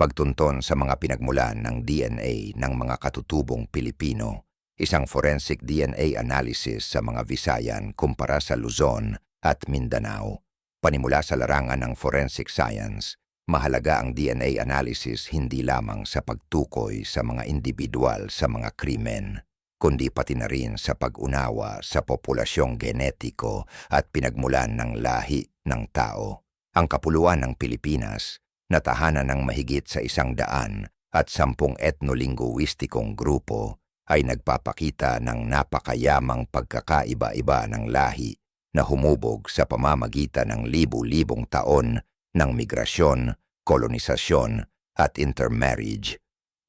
Pagtunton sa mga pinagmulan ng DNA ng mga katutubong Pilipino, isang forensic DNA analysis sa mga Visayan kumpara sa Luzon at Mindanao. Panimula sa larangan ng forensic science, mahalaga ang DNA analysis hindi lamang sa pagtukoy sa mga individual sa mga krimen, kundi pati na rin sa pag-unawa sa populasyong genetiko at pinagmulan ng lahi ng tao. Ang kapuluan ng Pilipinas, na tahanan ng mahigit sa isang daan at sampung etnolinguistikong grupo, ay nagpapakita ng napakayamang pagkakaiba-iba ng lahi na humubog sa pamamagitan ng libu-libong taon ng migrasyon, kolonisasyon at intermarriage.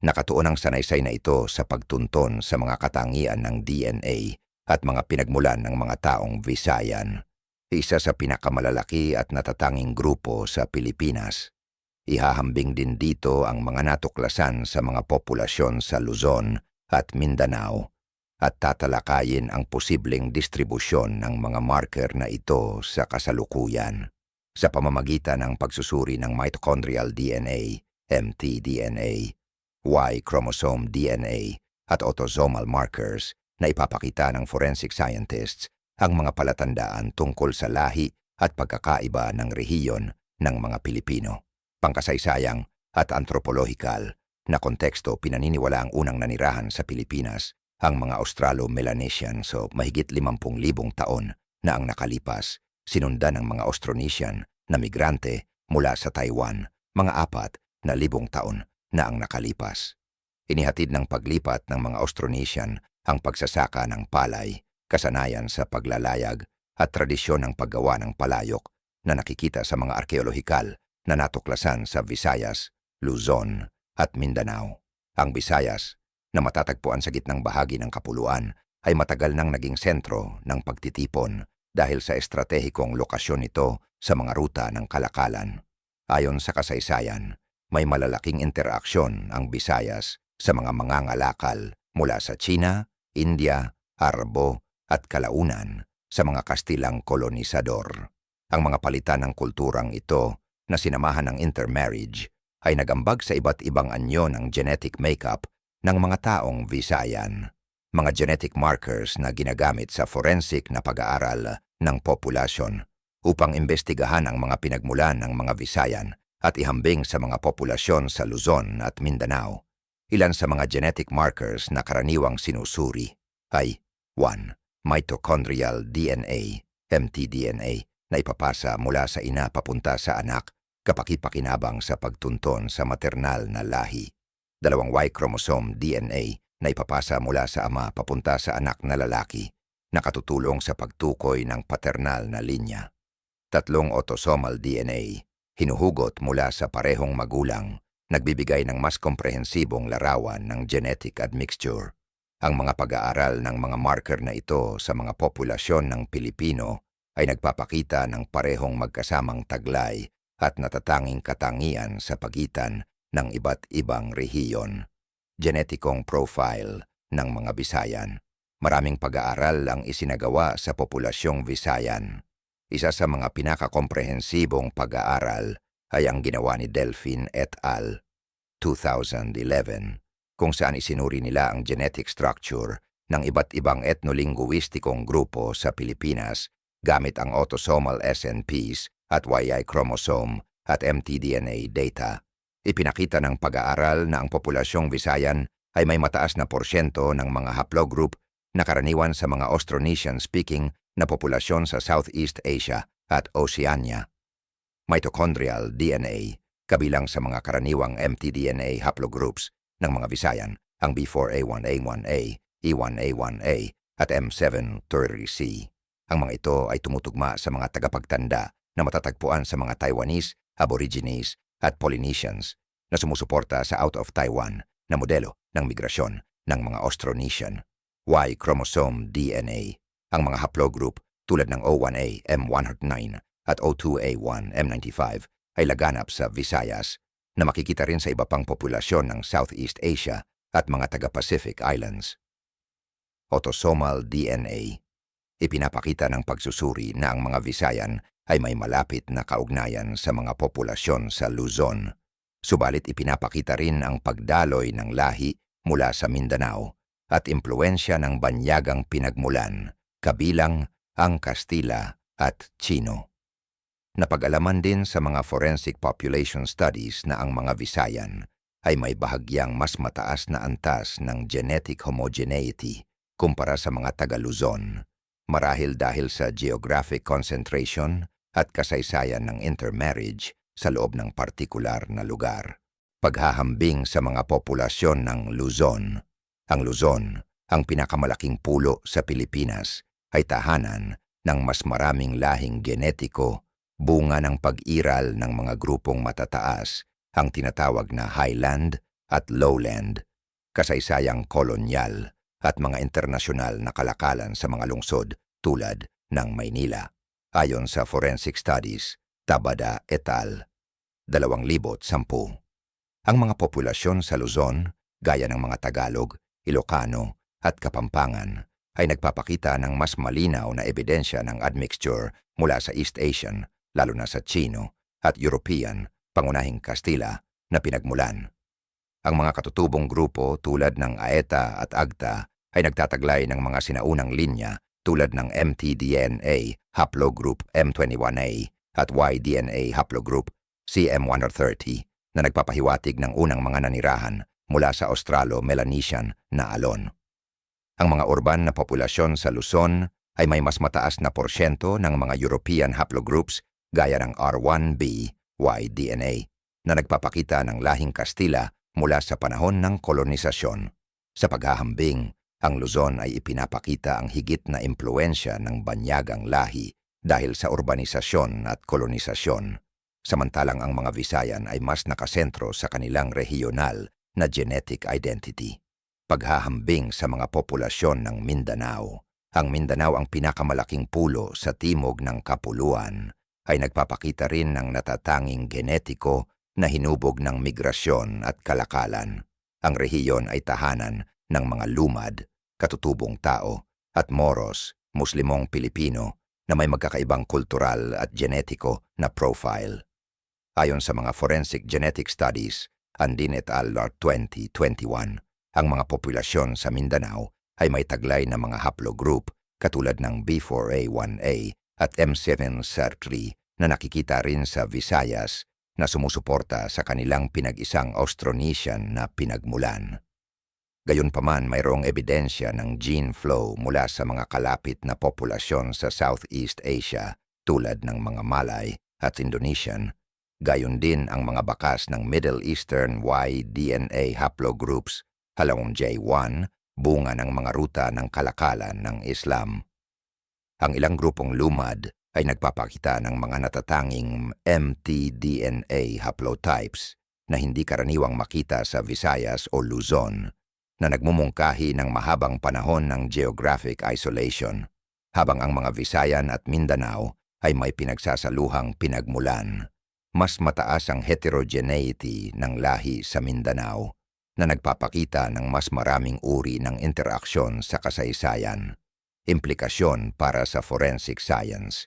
Nakatuon ang sanaysay na ito sa pagtunton sa mga katangian ng DNA at mga pinagmulan ng mga taong Visayan, isa sa pinakamalalaki at natatanging grupo sa Pilipinas. Ihahambing din dito ang mga natuklasan sa mga populasyon sa Luzon at Mindanao at tatalakayin ang posibleng distribusyon ng mga marker na ito sa kasalukuyan sa pamamagitan ng pagsusuri ng mitochondrial DNA, mtDNA, Y chromosome DNA at autosomal markers na ipapakita ng forensic scientists ang mga palatandaan tungkol sa lahi at pagkakaiba ng rehiyon ng mga Pilipino. Pangkasaysayang at antropolohikal na konteksto pinaniniwala ang unang nanirahan sa Pilipinas ang mga Australo-Melanesian so mahigit 50,000 taon na ang nakalipas, sinundan ng mga Austronesian na migrante mula sa Taiwan, mga apat na libong taon na ang nakalipas. Inihatid ng paglipat ng mga Austronesian ang pagsasaka ng palay, kasanayan sa paglalayag at tradisyon ng paggawa ng palayok na nakikita sa mga arkeolohikal na natuklasan sa Visayas, Luzon at Mindanao. Ang Visayas na matatagpuan sa gitnang bahagi ng kapuluan ay matagal nang naging sentro ng pagtitipon dahil sa estratehikong lokasyon nito sa mga ruta ng kalakalan. Ayon sa kasaysayan, may malalaking interaksyon ang Visayas sa mga mangangalakal mula sa China, India, Arabo at Kalaunan sa mga Kastilang kolonisador. Ang mga palitan ng kulturang ito na sinamahan ng intermarriage ay nagambag sa iba't ibang anyo ng genetic makeup ng mga taong Visayan, mga genetic markers na ginagamit sa forensic na pag-aaral ng populasyon upang imbestigahan ang mga pinagmulan ng mga Visayan at ihambing sa mga populasyon sa Luzon at Mindanao. Ilan sa mga genetic markers na karaniwang sinusuri ay 1. Mitochondrial DNA, mtDNA, na ipapasa mula sa ina papunta sa anak kapakipakinabang sa pagtunton sa maternal na lahi dalawang Y chromosome DNA na ipapasa mula sa ama papunta sa anak na lalaki, nakatutulong sa pagtukoy ng paternal na linya. Tatlong autosomal DNA, hinuhugot mula sa parehong magulang, nagbibigay ng mas komprehensibong larawan ng genetic admixture. Ang mga pag-aaral ng mga marker na ito sa mga populasyon ng Pilipino ay nagpapakita ng parehong magkasamang taglay at natatanging katangian sa pagitan ng iba't ibang rehiyon, genetikong profile ng mga Bisayan. Maraming pag-aaral ang isinagawa sa populasyong Visayan. Isa sa mga pinakakomprehensibong pag-aaral ay ang ginawa ni Delphine et al. 2011, kung saan isinuri nila ang genetic structure ng iba't ibang etnolinguistikong grupo sa Pilipinas gamit ang autosomal SNPs at YI chromosome at mtDNA data. Ipinakita ng pag-aaral na ang populasyong Visayan ay may mataas na porsyento ng mga haplogroup na karaniwan sa mga Austronesian-speaking na populasyon sa Southeast Asia at Oceania. Mitochondrial DNA, kabilang sa mga karaniwang mtDNA haplogroups ng mga Visayan, ang B4A1A1A, E1A1A at M730C. Ang mga ito ay tumutugma sa mga tagapagtanda na matatagpuan sa mga Taiwanese, Aborigines at Polynesians na sumusuporta sa out of Taiwan na modelo ng migrasyon ng mga Austronesian. Y chromosome DNA. Ang mga haplogroup tulad ng O1A M109 at O2A1 M95 ay laganap sa Visayas na makikita rin sa iba pang populasyon ng Southeast Asia at mga taga-Pacific Islands. Autosomal DNA Ipinapakita ng pagsusuri na ang mga Visayan ay may malapit na kaugnayan sa mga populasyon sa Luzon, subalit ipinapakita rin ang pagdaloy ng lahi mula sa Mindanao at impluensya ng banyagang pinagmulan, kabilang ang Kastila at Chino. Napag-alaman din sa mga forensic population studies na ang mga Visayan ay may bahagyang mas mataas na antas ng genetic homogeneity kumpara sa mga taga Luzon, marahil dahil sa geographic concentration at kasaysayan ng intermarriage sa loob ng partikular na lugar. Paghahambing sa mga populasyon ng Luzon. Ang Luzon, ang pinakamalaking pulo sa Pilipinas, ay tahanan ng mas maraming lahing genetiko, bunga ng pag-iral ng mga grupong matataas, ang tinatawag na highland at lowland, kasaysayang kolonyal at mga internasyonal na kalakalan sa mga lungsod tulad ng Maynila. Ayon sa Forensic Studies, Tabada et al. 2010. Ang mga populasyon sa Luzon, gaya ng mga Tagalog, Ilocano at Kapampangan, ay nagpapakita ng mas malinaw na ebidensya ng admixture mula sa East Asian, lalo na sa Chino, at European, pangunahing Kastila, na pinagmulan. Ang mga katutubong grupo tulad ng AETA at AGTA ay nagtataglay ng mga sinaunang linya tulad ng mtDNA haplogroup M21A at Y-DNA haplogroup CM130 na nagpapahiwatig ng unang mga nanirahan mula sa Australo-Melanesian na alon. Ang mga urban na populasyon sa Luzon ay may mas mataas na porsyento ng mga European haplogroups gaya ng R1b Y-DNA na nagpapakita ng lahing Kastila mula sa panahon ng kolonisasyon. Sa paghahambing, ang Luzon ay ipinapakita ang higit na impluensya ng banyagang lahi dahil sa urbanisasyon at kolonisasyon, samantalang ang mga Visayan ay mas nakasentro sa kanilang regional na genetic identity. Paghahambing sa mga populasyon ng Mindanao. Ang Mindanao ang pinakamalaking pulo sa timog ng Kapuluan ay nagpapakita rin ng natatanging genetiko na hinubog ng migrasyon at kalakalan. Ang rehiyon ay tahanan ng mga lumad, katutubong tao, at moros, muslimong Pilipino na may magkakaibang kultural at genetiko na profile. Ayon sa mga forensic genetic studies, Andin et al. 2021, ang mga populasyon sa Mindanao ay may taglay na mga haplogroup katulad ng B4A1A at M7SER3 na nakikita rin sa Visayas na sumusuporta sa kanilang pinag-isang Austronesian na pinagmulan. Gayunpaman mayroong ebidensya ng gene flow mula sa mga kalapit na populasyon sa Southeast Asia tulad ng mga Malay at Indonesian, gayon din ang mga bakas ng Middle Eastern Y-DNA haplogroups, halawang J1, bunga ng mga ruta ng kalakalan ng Islam. Ang ilang grupong lumad ay nagpapakita ng mga natatanging mtDNA haplotypes na hindi karaniwang makita sa Visayas o Luzon na nagmumungkahi ng mahabang panahon ng geographic isolation, habang ang mga Visayan at Mindanao ay may pinagsasaluhang pinagmulan. Mas mataas ang heterogeneity ng lahi sa Mindanao na nagpapakita ng mas maraming uri ng interaksyon sa kasaysayan. Implikasyon para sa forensic science.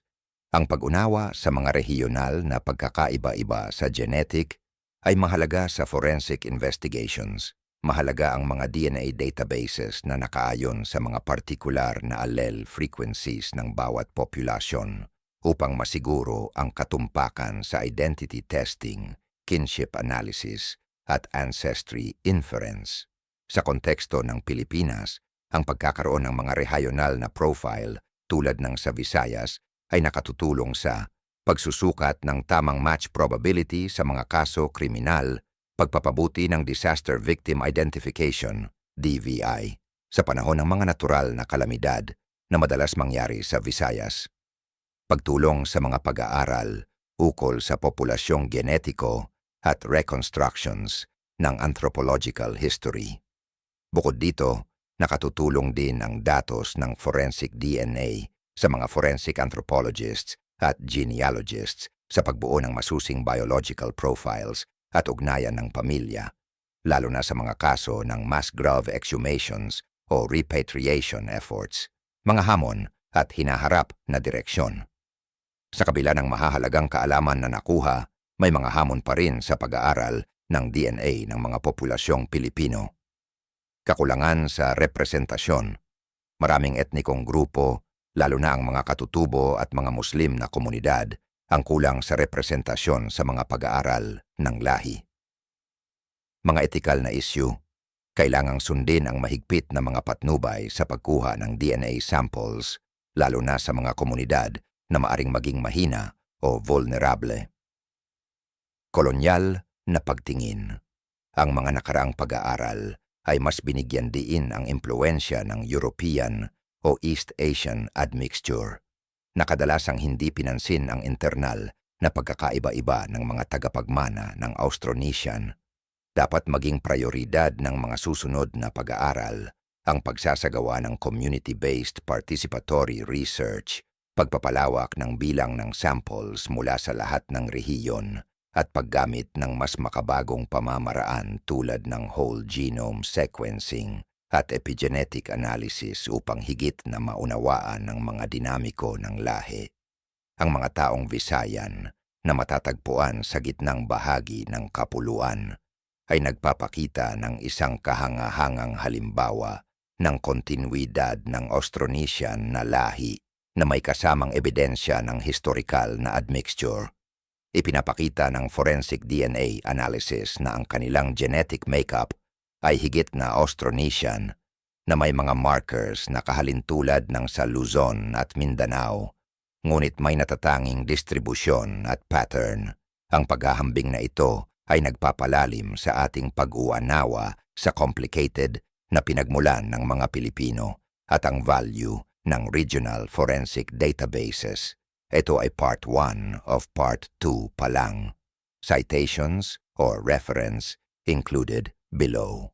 Ang pag-unawa sa mga regional na pagkakaiba-iba sa genetic ay mahalaga sa forensic investigations mahalaga ang mga DNA databases na nakaayon sa mga partikular na allele frequencies ng bawat populasyon upang masiguro ang katumpakan sa identity testing, kinship analysis, at ancestry inference. Sa konteksto ng Pilipinas, ang pagkakaroon ng mga regional na profile tulad ng sa Visayas ay nakatutulong sa pagsusukat ng tamang match probability sa mga kaso kriminal pagpapabuti ng Disaster Victim Identification, DVI, sa panahon ng mga natural na kalamidad na madalas mangyari sa Visayas. Pagtulong sa mga pag-aaral ukol sa populasyong genetiko at reconstructions ng anthropological history. Bukod dito, nakatutulong din ang datos ng forensic DNA sa mga forensic anthropologists at genealogists sa pagbuo ng masusing biological profiles at ugnayan ng pamilya, lalo na sa mga kaso ng mass grave exhumations o repatriation efforts, mga hamon at hinaharap na direksyon. Sa kabila ng mahahalagang kaalaman na nakuha, may mga hamon pa rin sa pag-aaral ng DNA ng mga populasyong Pilipino. Kakulangan sa representasyon. Maraming etnikong grupo, lalo na ang mga katutubo at mga Muslim na komunidad, ang kulang sa representasyon sa mga pag-aaral ng lahi. Mga etikal na issue, kailangang sundin ang mahigpit na mga patnubay sa pagkuha ng DNA samples, lalo na sa mga komunidad na maaring maging mahina o vulnerable. Kolonyal na pagtingin. Ang mga nakaraang pag-aaral ay mas binigyan diin ang impluensya ng European o East Asian admixture na kadalasang hindi pinansin ang internal na pagkakaiba-iba ng mga tagapagmana ng Austronesian. Dapat maging prioridad ng mga susunod na pag-aaral ang pagsasagawa ng community-based participatory research, pagpapalawak ng bilang ng samples mula sa lahat ng rehiyon, at paggamit ng mas makabagong pamamaraan tulad ng whole genome sequencing at epigenetic analysis upang higit na maunawaan ng mga dinamiko ng lahi. Ang mga taong Visayan na matatagpuan sa gitnang bahagi ng kapuluan ay nagpapakita ng isang kahangahangang halimbawa ng kontinuidad ng Austronesian na lahi na may kasamang ebidensya ng historical na admixture. Ipinapakita ng forensic DNA analysis na ang kanilang genetic makeup ay higit na Austronesian na may mga markers na kahalintulad ng sa Luzon at Mindanao, ngunit may natatanging distribusyon at pattern. Ang paghahambing na ito ay nagpapalalim sa ating pag-uanawa sa complicated na pinagmulan ng mga Pilipino at ang value ng regional forensic databases. Ito ay part 1 of part 2 pa lang. Citations or reference included below.